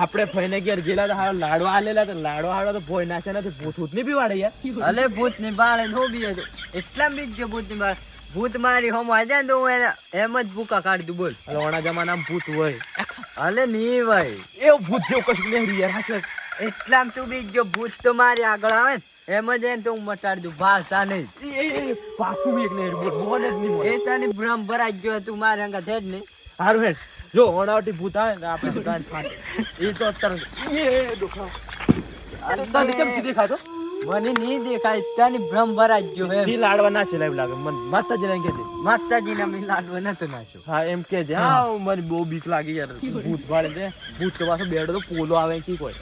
આપણે ફઈને ઘેર ગયેલા તો હારો લાડો આલેલા તો લાડો હારો તો ભોય નાશે ને ભૂત ભૂતની બીવાડે યાર. અલે ભૂતની બાળે નો બી એટલા બી કે ભૂતની બાળે. ભૂત મારી હોમ આજે તો હું એને એમ જ ભૂકા કાઢી દઉં બોલ. અલે ઓણા જમાનામાં ભૂત હોય. અલે ની ભાઈ એવું ભૂત જેવું કશું નહીં યાર હાચે. એટલા તું બી ગયો ભૂત તો મારી આગળ આવે ને એમ જ એને તો હું મટાડી દઉં ભાષા નહીં. પાછું એક નહીં રહ્યું બોલ જ નહીં એ તને ભ્રમ ભરાઈ ગયો તું મારે અંગા છે જ નહીં. હારું હેડ. જો ઓણાવટી ભૂત આવે ને આપણે દુકાન ફાટે એ તો અત્યારે એ દુખાવ. તને કેમ સીધી ખાતો મને નહીં દેખાય તને ભ્રમ ભરાઈ ગયો હે. દી લાડવા ના સિલાઈ લાગે. મને માતાજી ને કે દે માતાજી ના મેં ના તો નાખ્યો. હા એમ કે છે હા મને બહુ બીક લાગી યાર. ભૂત વાળે છે. ભૂત તો પાછો બેડો તો પોલો આવે કી કોઈ.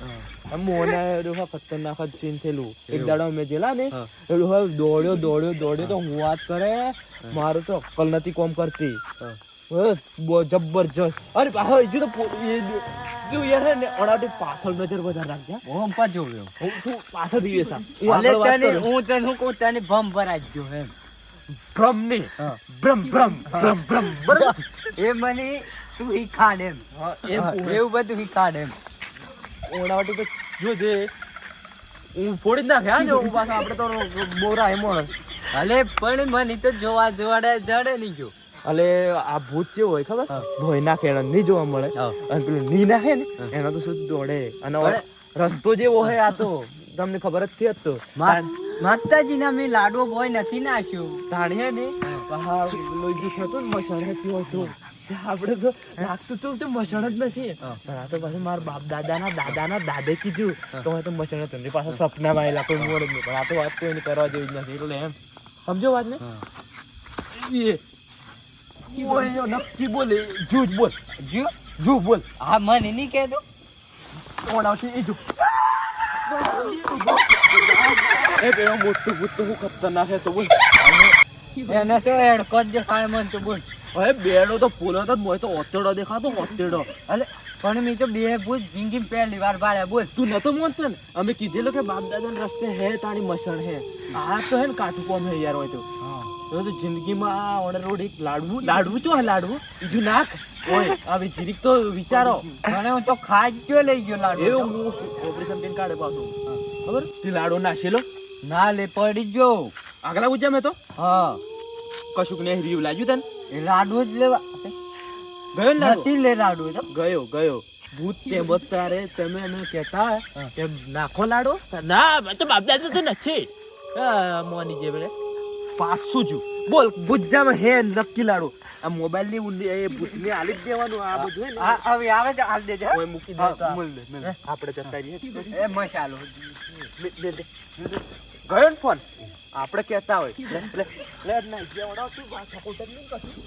મોને ડોહા ખતરનાક જ સીન થયેલું. એક દાડો મેં જેલા ને હા. દોડ્યો દોડ્યો દોડ્યો તો હું વાત કરે. મારું તો અક્કલ નથી કોમ કરતી. જબરજસ્ત. અરે હવે જો તો જો- યાર હે ને ઓડાટી પાછળ નજર વધારે રાખજે હા. હું પણ જોયો હું તું પાછળ દીવે સા અલે તને હું તને હું કહું તને ભમ ભરાઈ ગયો એમ. ભ્રમ હા. ભ્રમ ભ્રમ ભ્રમ ભ્રમ બરાબર? એ મને તું હી ખાડ એમ. એવું બધું હી ખાડ એમ. ઓડાટી તો જો જે હું ફોડી ના નાખે હા ને હું પાછા આપણે તો બોરા એમો હલે અલે પણ મને તો જોવા જોવાડે જડે નહીં જો. અલે આ ભૂત કેવું હોય ખબર? હા. ભોય નાખે એને નહીં જોવા મળે. અને પેલું ની નાખે ને એનો તો શું દોડે? અને રસ્તો જેવો હોય આ તો. તમને ખબર જ છે જ તો. માતાજી ના મેં લાડવો બોય નથી નાખ્યો. તાણી હે. ને લોહી થતું ને મસણ પીવો તો આપણે તો લાગતું તો તે મસણ જ નથી. હા. પણ આ તો પાછું મારા બાપ દાદાના દાદાના દાદે કીધું તો હવે તો મસણ હતું. પાછા સપના વાયેલા કોઈ મોડ જ નહીં. પણ આ તો વાત કોઈ કરવા જેવી જ નથી. એટલે એમ. સમજો વાત ને? એ ઓય નક્કી બોલે જૂજ બોલ જો જુ બોલ. હા મને નહીં કહેતો કોણ આવશે? એ જો. એ પેલો મોટું ભૂત હું ખતરનાક છે તો બોલ. એને તો એડકો જ દેખાય મન તો બોલ. હવે બેડો તો ફૂલો તો મોય તો ઓતેડો દેખાતો ઓતેડો. એટલે પણ મેં તો બે ભૂત જિંદગી પહેલી વાર બાળ્યા બોલ. તું નતો મોનતો ને? અમે કીધેલું કે બાપ દાદા રસ્તે હે તારી મસણ હે. આ તો હે ને કાઠું કોમ હે યાર હોય તો. તો જિંદગીમાં આ ઓન રોડ એક લાડવું લાડવું ચો લાડવું? બીજું નાખ. ઓય. હવે જીરીક તો વિચારો. મને તો ખાજ લઈ ગયો લાડવો એવું. હું ઓપરેશન કરીને કાઢે પાછું. ખબર? તે લાડવો નાશેલો ના લે પડી ગયો આગલા ઉજા મેં તો. હા. કશુંક ને રીવ લાગ્યું તને? એ લાડવો જ લેવા. ગયો નથી લે લાડવો તો. ગયો ગયો. ભૂત તે બતારે તમે એને કહેતા કે નાખો લાડો ના તો બાપ દાદા તો નથી. મોની જે બેડે પાછું છું. બોલ ગુજ્જામાં હે નક્કી લાડો. આ મોબાઈલની એ ભૂતને હાલી જ દેવાનું આ બધું હવે આવે તો હાલ દેજે ઓય મૂકી દે આપણે જતા રહીએ. એ મસાલો. ગયો ને ફોન? આપણે કહેતા હોય. લે લે ના જેવડો તું વાત જ નહીં કરતી